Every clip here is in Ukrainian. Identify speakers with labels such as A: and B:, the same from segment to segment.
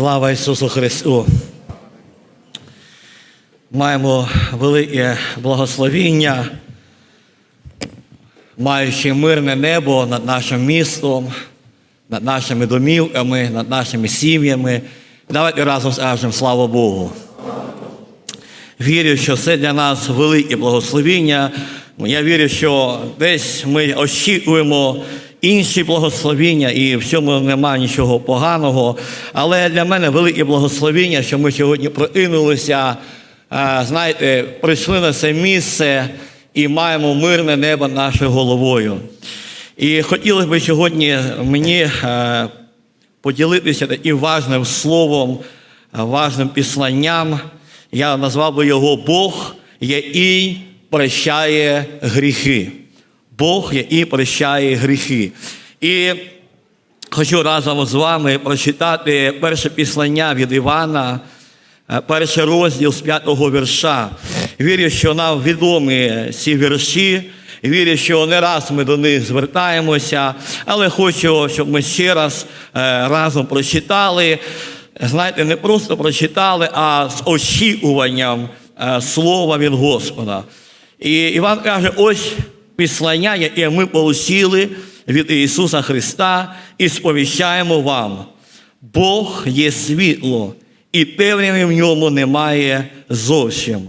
A: Слава Ісусу Христу! Маємо велике благословіння, маючи мирне небо над нашим містом, над нашими домівками, над нашими сім'ями. Давайте разом скажемо слава Богу. Вірю, що це для нас велике благословіння. Я вірю, що десь ми очікуємо інші благословіння, і в цьому немає нічого поганого. Але для мене велике благословіння, що ми сьогодні прокинулися, знаєте, прийшли на це місце і маємо мирне небо нашою головою. І хотілося б сьогодні мені е, поділитися таким важним словом, важним післанням. Я назвав би його Бог, який прощає гріхи. Бог, який прощає гріхи. І хочу разом з вами прочитати перше післання від Івана, е, перший розділ з п'ятого вірша. Вірю, що нам відомі ці вірші. Вірю, що не раз ми до них звертаємося, але хочу, щоб ми ще раз е, разом прочитали. Знаєте, не просто прочитали, а з очікуванням е, слова від Господа. І Іван каже: ось післання, яке ми отримали від Ісуса Христа, і сповіщаємо вам. Бог є світло, і темряви в ньому немає зовсім.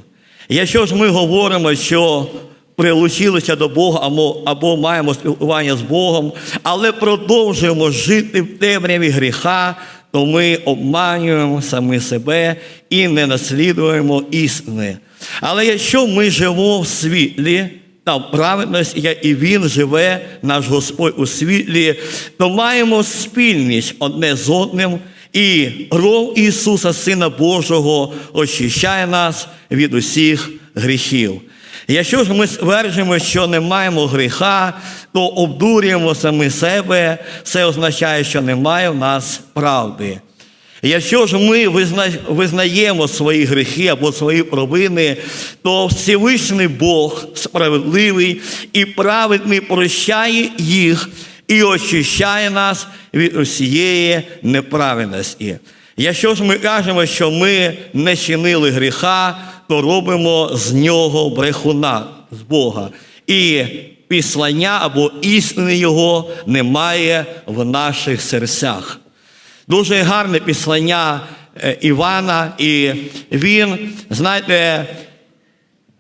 A: Якщо ж ми говоримо, що прилучилися до Бога або, або маємо спілкування з Богом, але продовжуємо жити в темряві гріха, то ми обманюємо самі себе і не наслідуємо істини. Але якщо ми живемо в світлі, та в праведності, як і Він живе, наш Господь у світлі, то маємо спільність одне з одним, і кров Ісуса, Сина Божого, очищає нас від усіх гріхів. Якщо ж ми стверджуємо, що не маємо гріха, то обдурюємо самі себе, це означає, що немає в нас правди. Якщо ж ми визнаємо свої гріхи або свої провини, то Всевишній Бог справедливий і праведний прощає їх і очищає нас від усієї неправедності. Якщо ж ми кажемо, що ми не чинили гріха, то робимо з нього брехуна з Бога. І післання або істини Його немає в наших серцях. Дуже гарне післання е, Івана, і він, знаєте,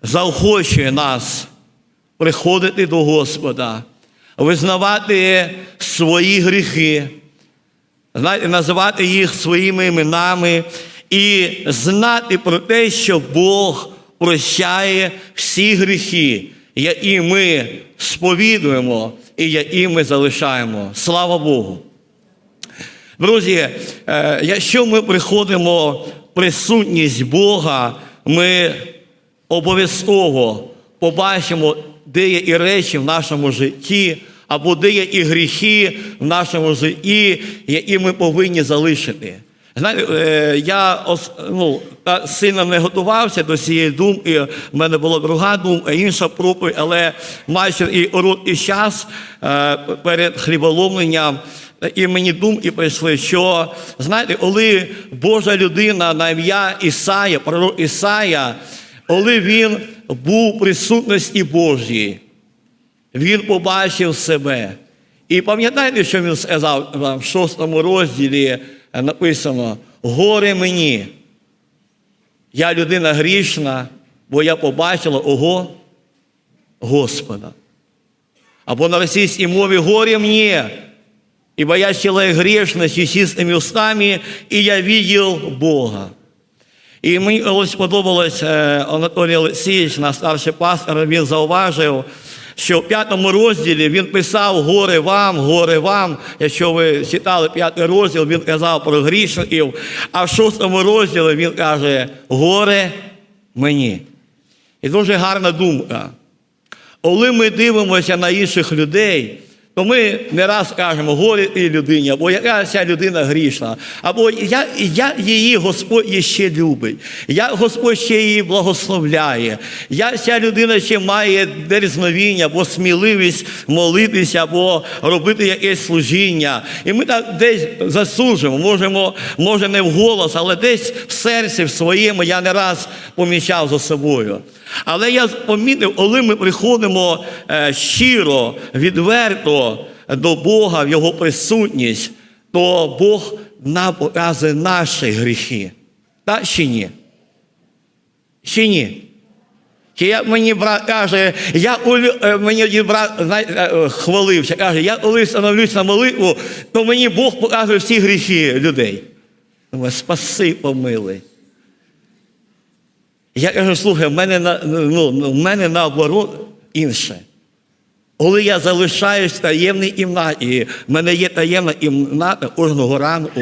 A: заохочує нас приходити до Господа, визнавати свої гріхи, знаєте, називати їх своїми іменами і знати про те, що Бог прощає всі гріхи, які ми сповідуємо і які ми залишаємо. Слава Богу! Друзі, е, якщо ми приходимо в присутність Бога, ми обов'язково побачимо деякі речі в нашому житті, або деякі гріхи в нашому житті, які ми повинні залишити. Знаєте, я ну, сильно не готувався до цієї думки. В мене була друга думка, інша проповідь, але майже і урок і час е, перед хліболомленням і мені думки прийшли, що знаєте, коли Божа людина на ім'я Ісая, пророк Ісая, коли він був у присутності Божій, він побачив себе. І пам'ятаєте, що він сказав в шостому розділі е, написано: горе мені, я людина грішна, бо я побачила ого Господа. Або на російській мові горе мені, ибо я человек грешный, с чистыми устами, и я видел Бога. І мені ось сподобалось е, Анатолій Олексійович, наш старший пастор, він зауважив, що в п'ятому розділі він писав горе вам, горе вам. Якщо ви читали п'ятий розділ, він казав про грішників, а в шостому розділі він каже горе мені. І дуже гарна думка. Коли ми дивимося на інших людей, то ми не раз кажемо, горе і людині, або яка ця людина грішна, або я, я її Господь ще любить, як Господь ще її благословляє, як ця людина ще має дерзновіння, або сміливість молитися, або робити якесь служіння. І ми так десь засуджуємо, можемо, може не вголос, але десь в серці в своєму я не раз помічав за собою. Але я помітив, коли ми приходимо е, щиро, відверто до Бога в Його присутність, то Бог нам показує наші гріхи. Так чи ні? Чи ні? Чи як мені брат каже, я е, мені брат знаєте, е, хвалився, каже, я коли становлюсь на молитву, то мені Бог показує всі гріхи людей. Спаси, помилуй. Я кажу, слухай, в мене, на- ну, в мене наоборот інше. Коли я залишаюсь в таємній кімнаті, в мене є таємна кімната кожного ранку.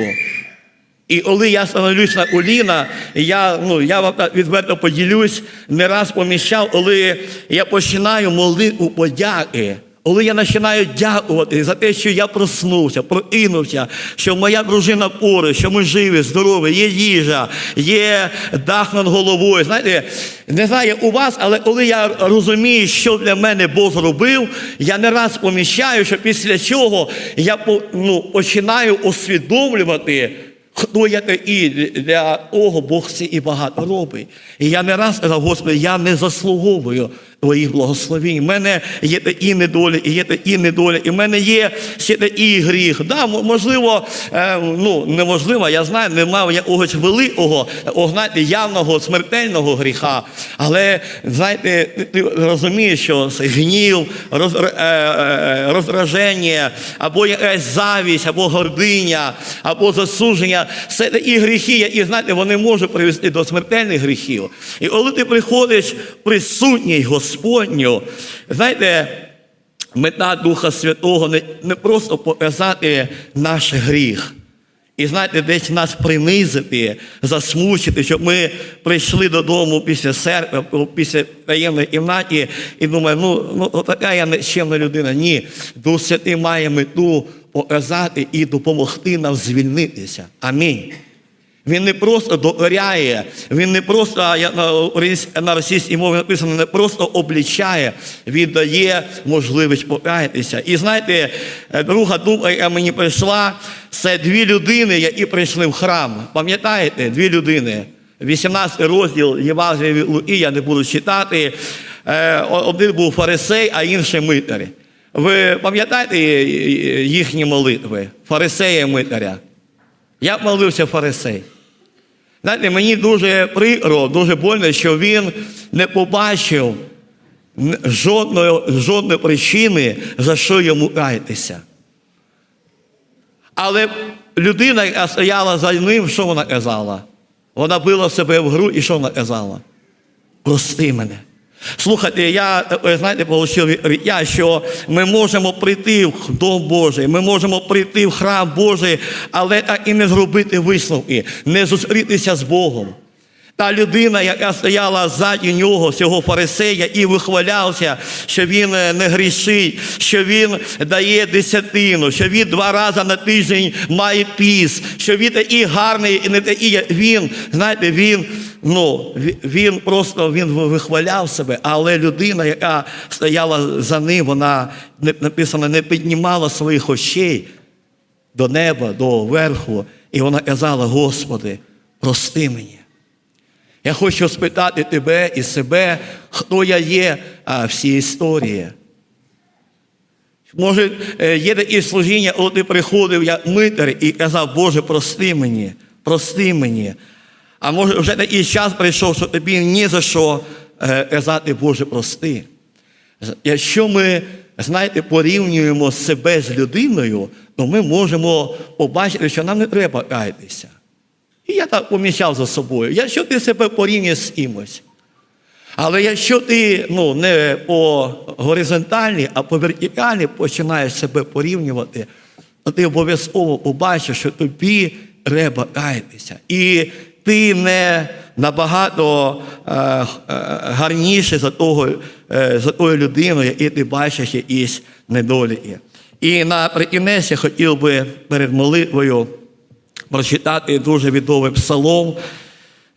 A: І коли я становлюсь на коліна, я, ну, я вам так відверто поділюсь, не раз поміщав, коли я починаю молитву подяки. Коли я починаю дякувати за те, що я проснувся, прокинувся, що моя дружина поруч, що ми живі, здорові, є їжа, є дах над головою. Знаєте, не знаю у вас, але коли я розумію, що для мене Бог зробив, я не раз поміщаю, що після чого я ну, починаю усвідомлювати. Хто я такий для того Бог це і багато робить. І я не раз сказав, Господи, я не заслуговую Твоїх благословень. У мене є такі недолі, і є такі недолі, і в мене є ще такий гріх. Да, можливо, е, ну неможливо, я знаю, немає якогось великого, такого, знаєте, явного смертельного гріха. Але знаєте, ти, розумієш, що гнів, роз, е, е, або якась завість, або гординя, або засудження. Це такі гріхи, які, знаєте, вони можуть привести до смертельних гріхів. І коли ти приходиш в присутність Господню, знаєте, мета Духа Святого не, просто показати наш гріх. І знаєте, десь нас принизити, засмучити, щоб ми прийшли додому після церкви, після таємної кімнаті і думаємо, ну, ну така я нечемна людина. Ні, Дух Святий має мету показати і допомогти нам звільнитися. Амінь. Він не просто докоряє, він не просто на, російській мові написано, не просто облічає, він дає можливість покаятися. І знаєте, е, друга думка, яка мені прийшла, це дві людини, які прийшли в храм. Пам'ятаєте, дві людини. 18 розділ Євангелія від Луки, я не буду читати. Е, Один був фарисей, а інший митар. Ви пам'ятаєте е, їхні молитви? Фарисея митаря? Як молився фарисей? Знаєте, мені дуже прикро, дуже больно, що він не побачив жодної, жодної причини, за що йому каятися. Але людина, яка стояла за ним, що вона казала? Вона била себе в гру і що вона казала? Прости мене. Слухайте, я е, знаєте, отримав відкриття, що ми можемо прийти в Дом Божий, ми можемо прийти в храм Божий, але так і не зробити висновки, не зустрітися з Богом. Та людина, яка стояла ззаді нього, цього фарисея, і вихвалявся, що він е, не грішить, що він дає десятину, що він два рази на тиждень має піс, що він такий гарний і не такий. як Він, знаєте, він, ну, він просто він вихваляв себе, але людина, яка стояла за ним, вона написано, не піднімала своїх очей до неба, до верху, і вона казала: Господи, прости мені. Я хочу спитати тебе і себе, хто я є а, в цій історії. Може, е, є такі служіння, коли ти приходив як митар і казав, Боже, прости мені, прости мені. А може, вже такий час прийшов, що тобі ні за що е, казати, Боже, прости. Якщо ми, знаєте, порівнюємо себе з людиною, то ми можемо побачити, що нам не треба каятися. І я так помічав за собою. Якщо ти себе порівнюєш з кимось, але якщо ти ну, не по горизонталі, а по вертикалі починаєш себе порівнювати, то ти обов'язково побачиш, що тобі треба каятися. І ти не набагато е, е, гарніше за того, е, за тою людиною, яку ти бачиш якісь недоліки. І наприкінець я хотів би перед молитвою прочитати дуже відомий псалом.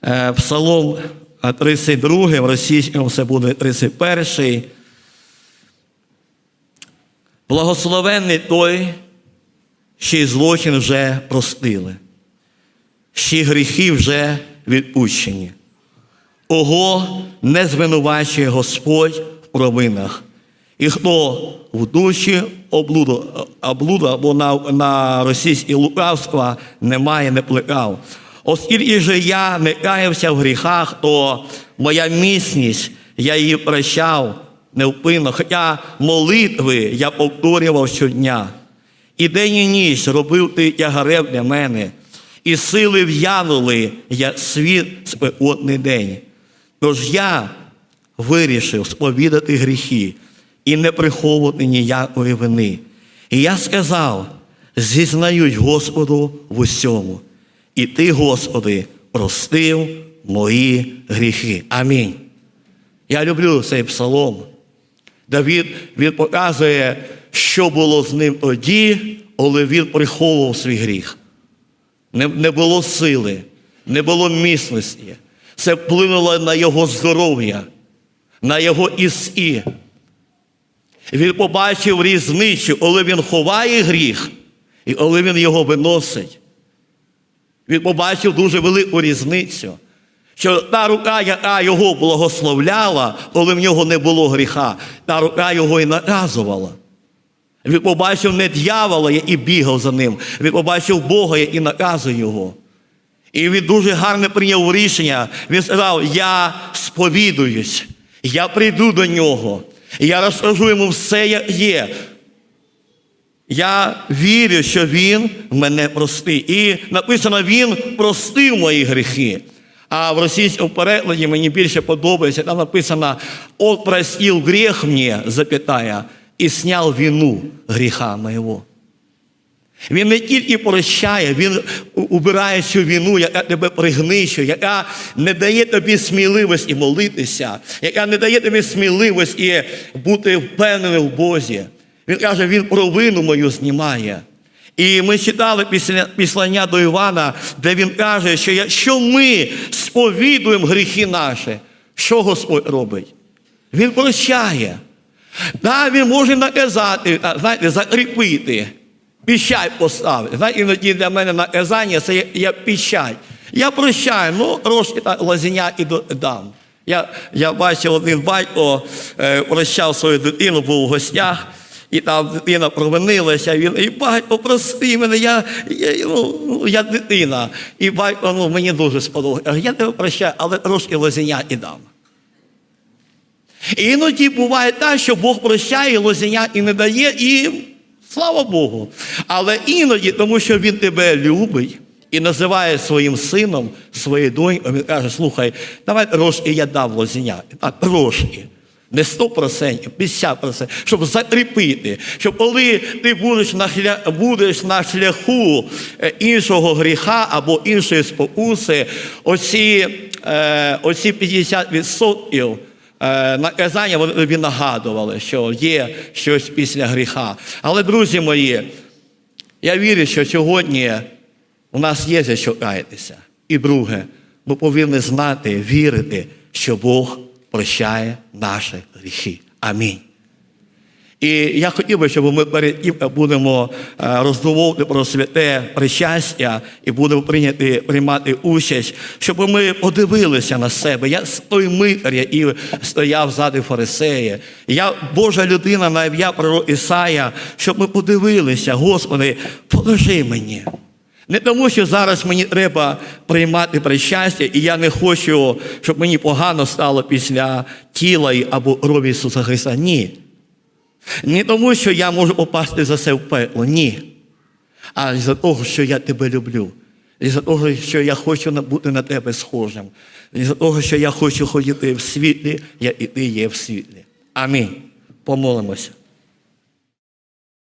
A: Е, Псалом е, 32, в російському це буде 31. Благословенний той, чий злочин вже простили, чиї гріхи вже відпущені. Ого не звинувачує Господь в провинах. І хто в душі облуда, облуда або на, на російське лукавства немає, не плекав. Оскільки же я не каявся в гріхах, то моя міцність, я її прощав невпинно, хоча молитви я повторював щодня. І день і ніч робив ти тягарем для мене, і сили в'янули я світ спекотний день. Тож я вирішив сповідати гріхи і не приховувати ніякої вини. І я сказав: зізнаюсь Господу в усьому. І ти, Господи, простив мої гріхи. Амінь. Я люблю цей псалом. Давід він показує, що було з ним тоді, коли він приховував свій гріх. Не, не було сили, не було міцності. Це вплинуло на його здоров'я, на його ісі. Він побачив різницю, коли він ховає гріх і коли він його виносить. Він побачив дуже велику різницю. Що та рука, яка його благословляла, коли в нього не було гріха, та рука його і наказувала. Він побачив не дьявола, який бігав за ним, він побачив Бога, який наказує його. І він дуже гарно прийняв рішення. Він сказав: Я сповідуюсь, я прийду до нього, я розкажу йому все, як є. Я вірю, що він мене простив. І написано, він простив мої гріхи. А в російському перекладі мені більше подобається, там написано «От простил грех мені, запятая, і сняв вину гріха моєго». Він не тільки прощає, він убирає цю вину, яка тебе пригнищує, яка не дає тобі сміливості молитися, яка не дає тобі сміливості бути впевненим в Бозі. Він каже, він провину мою знімає. І ми читали післання до Івана, де він каже, що якщо ми сповідуємо гріхи наші, що Господь робить? Він прощає. Да, він може наказати, знаєте, закріпити, піщать поставити. Знаєте, іноді для мене наказання це є, є піщать. Я прощаю, ну трошки так лазеня і дам. Я, я бачив, один батько е, прощав свою дитину, був у гостях. І там дитина провинилася, він і батько, прости мене, я, я, ну, я дитина. І батько ну, мені дуже сподобалося. Я тебе прощаю, але трошки лозеня і дам. І іноді буває так, що Бог прощає, лозеня і не дає, і слава Богу. Але іноді, тому що Він тебе любить і називає своїм сином, своєю донькою, він каже, слухай, давай трошки я дам лозеня. Так, трошки. Не 100%, 50%, щоб закріпити, щоб коли ти будеш на, хля... будеш на шляху е, іншого гріха або іншої спокуси, оці, е, оці 50% е, наказання вони нагадували, що є щось після гріха. Але, друзі мої, я вірю, що сьогодні у нас є за що каятися. І друге, ми повинні знати, вірити, що Бог прощає наші гріхи. Амінь. І я хотів би, щоб ми перед тим будемо е, роздумовувати про святе причастя і будемо прийняти, приймати участь, щоб ми подивилися на себе. Я той митар, який стояв ззади фарисея. Я Божа людина на ім'я пророк Ісая, щоб ми подивилися, Господи, положи мені. Не тому, що зараз мені треба приймати причастя, і я не хочу, щоб мені погано стало після тіла або крові Ісуса Христа. Ні. Не тому, що я можу попасти за це в пекло. Ні. А за того, що я тебе люблю. І за того, що я хочу бути на тебе схожим. І за того, що я хочу ходити в світлі, як і ти є в світлі. Амінь. Помолимося.